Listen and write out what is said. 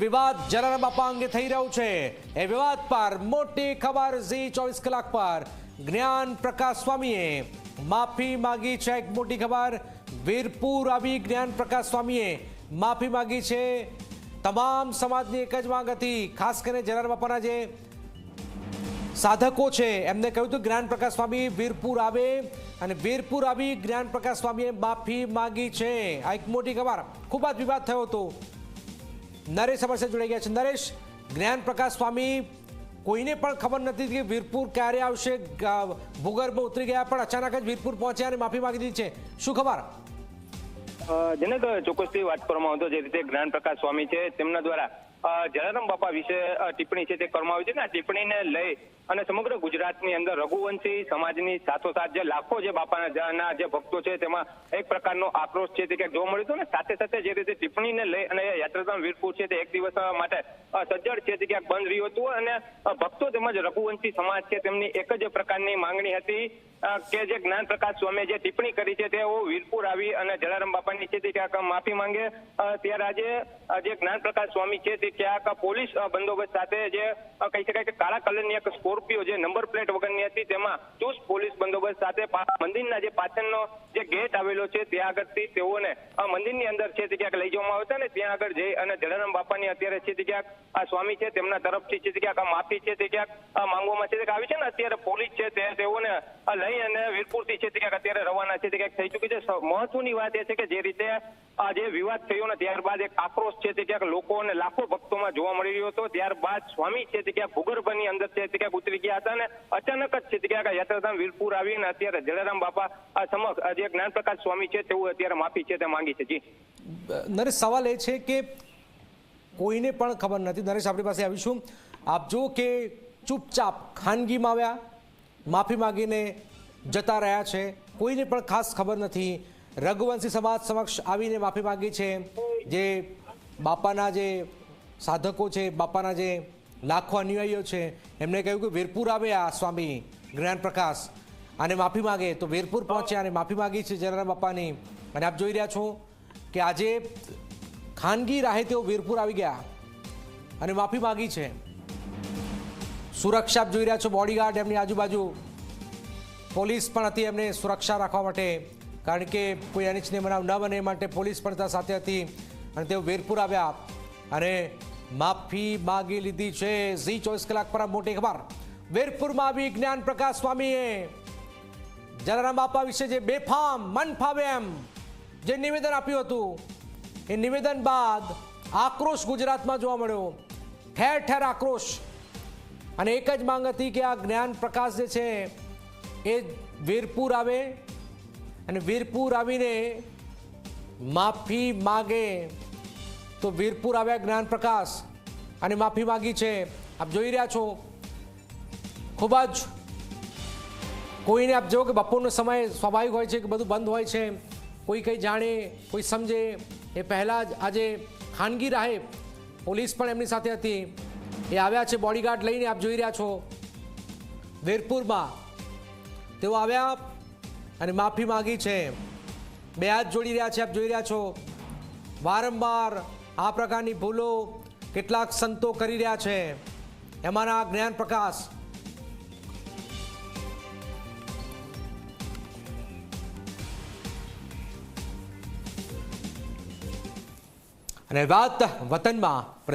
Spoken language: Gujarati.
વિવાદ જલારામ બાપા અંગે થઈ રહ્યું છે. એ વિવાદ પર મોટી ખબર ઝી ચોવીસ કલાક પર જ્ઞાન પ્રકાશ સ્વામીએ માફી માગી છે. એક મોટી ખબર, વીરપુર આવી જ્ઞાન પ્રકાશ સ્વામીએ માફી માગી છે. તમામ સમાજની એક જ માંગ હતી, ખાસ કરીને જલારામ બાપાના જે સાધકો છે, એમને કહ્યું હતું જ્ઞાન પ્રકાશ સ્વામી વીરપુર આવે અને વીરપુર આવી જ્ઞાન પ્રકાશ સ્વામીએ માફી માગી છે. આ એક મોટી ખબર. ખૂબ જ વિવાદ થયો હતો. નરેશ અમારી સાથે જોડાઈ ગયા છે. નરેશ, જ્ઞાન પ્રકાશ સ્વામી, કોઈને પણ ખબર નથી કે વીરપુર ક્યારે આવશે? ભૂગર્ભ ઉતરી ગયા પણ અચાનક જ વીરપુર પહોંચ્યા અને માફી માંગી દીધી છે. શું ખબર? જનક ચોક્કસથી વાત કરવામાં આવતો જે રીતે જ્ઞાન પ્રકાશ સ્વામી છે, તેમના દ્વારા જલારામ બાપા વિશે ટિપ્પણી છે તે કરવામાં આવી છે આ ટિપ્પણીને લઈ અને સમગ્ર ગુજરાતની અંદર રઘુવંશી સમાજની સાથોસાથ જે લાખો જે બાપાના જે ભક્તો છે તેમાં એક પ્રકારનો આક્રોશ છે તે ક્યાંક જોવા મળ્યો હતો ને? સાથે સાથે જે રીતે ટિપ્પણીને લઈ અને યાત્રાધામ વીરપુર છે તે એક દિવસ માટે સજ્જડ છે તે ક્યાંક બંધ રહ્યું હતું અને ભક્તો તેમજ રઘુવંશી સમાજ છે તેમની એક જ પ્રકારની માંગણી હતી કે જે જ્ઞાન પ્રકાશ સ્વામી જે ટિપ્પણી કરી છે તેઓ વીરપુર આવી અને જલારામ બાપાની છે તે ક્યાંક માફી માંગે ત્યારે આજે જે જ્ઞાન પ્રકાશ સ્વામી છે તે ક્યાંક પોલીસ બંદોબસ્ત સાથે જે કહી શકાય કે કાળા કલરની એક સ્કોર્પિયો જે નંબર પ્લેટ વગરની હતી, તેમાં ચુસ્ત પોલીસ બંદોબસ્ત સાથે મંદિરના જે પાછળનો જે ગેટ આવેલો છે, ત્યાં આગળથી તેઓને મંદિરની અંદર છે તે ક્યાંક લઈ જવામાં આવ્યા ને ત્યાં આગળ જઈ અને જલારામ બાપાની અત્યારે છે તે ક્યાંક, આ સ્વામી છે તેમના તરફથી છે તે ક્યાંક માફી છે તે ક્યાંક માંગવામાં છે તે આવી છે ને અત્યારે પોલીસ છે તે તેઓને લઈ અને વીરપુરથી છે તે ક્યાંક અત્યારે રવાના છે તે ક્યાંક થઈ ચૂકી છે. મહત્વની વાત એ છે કે જે રીતે આ જે વિવાદ થયો ને ત્યારબાદ એક આક્રોશ છે તે ક્યાંક લોકો અને લાખો ભક્તોમાં જોવા મળી રહ્યો હતો. ત્યારબાદ સ્વામી છે તે ક્યાંક ભૂગર્ભની અંદર છે તે ઉતરી ગયા હતા અને અચાનક જ છે તે ક્યાંક યાત્રાધામ વીરપુર આવી અને અત્યારે જલારામ બાપા સમક્ષ જે જ્ઞાન પ્રકાશ સ્વામી છે તેવું અત્યારે માફી છે તે માંગી છે. જી. નરેશ, સવાલ એ છે કે કોઈને પણ ખબર નથી. નરેશ, આપણી પાસે આવીશું. આપ જો કે ચૂપચાપ ખાનગીમાં આવ્યા, માફી માગીને જતા રહ્યા છે. કોઈને પણ ખાસ ખબર નથી. રઘુવંશી સમાજ સમક્ષ આવીને માફી માગી છે. જે બાપાના જે સાધકો છે, બાપાના જે લાખો અનુયાયીઓ છે, એમણે કહ્યું કે વીરપુર આવે આ સ્વામી જ્ઞાનપ્રકાશ અને માફી માગે તો વીરપુર પહોંચ્યા અને માફી માગી છે જલારામ બાપાની. અને આપ જોઈ રહ્યા છો કે આજે ખાનગી રાહે તેઓ વીરપુર આવી ગયા અને માફી માગી છે. સુરક્ષા આપ જોઈ રહ્યા છો, બોડીગાર્ડ એમની આજુબાજુ. પોલીસ પણ હતી એમને સુરક્ષા રાખવા માટે, કારણ કે કોઈ અનિચ્છનીય બનાવ ન બને માટે પોલીસ પણ સાથે હતી અને તેઓ વીરપુર આવ્યા. અને માફી માગી લીધી છે. ઝી ચોવીસ કલાક પર મોટી ખબર. વીરપુરમાં આવી જ્ઞાન પ્રકાશ સ્વામીએ જલારામ બાપા વિશે જે બેફામ મન ફાવે એમ જે નિવેદન આપ્યું હતું, એ નિવેદન બાદ આક્રોશ ગુજરાતમાં જોવા મળ્યો. ઠેર ઠેર આક્રોશ. અને એક જ માંગ હતી કે આ જ્ઞાન પ્રકાશ જે છે એ વીરપુર આવે. અને વીરપુર આવીને માફી માગે. તો વીરપુર આવ્યા જ્ઞાન પ્રકાશ. અને માફી માગી છે. આપ જોઈ રહ્યા છો. ખૂબ જ કોઈને આપ જો કે બપોરનો સમય સ્વાભાવિક હોય છે કે બધું બંધ હોય છે. કોઈ કંઈ જાણે, કોઈ સમજે. એ પહેલાં જ આજે ખાનગી રાહે પોલીસ પણ એમની સાથે હતી. એ આવ્યા છે બોડીગાર્ડ લઈને આપ જોઈ રહ્યા છો. વીરપુરમાં તેઓ આવ્યા અને માફી માગી છે. બે હાથ જોડી રહ્યા છે, આપ જોઈ રહ્યા છો. વારંવાર આ પ્રકારની ભૂલો કેટલાક સંતો કરી રહ્યા છે. એમાંના જ્ઞાન પ્રકાશ. અને વાત વતનમાં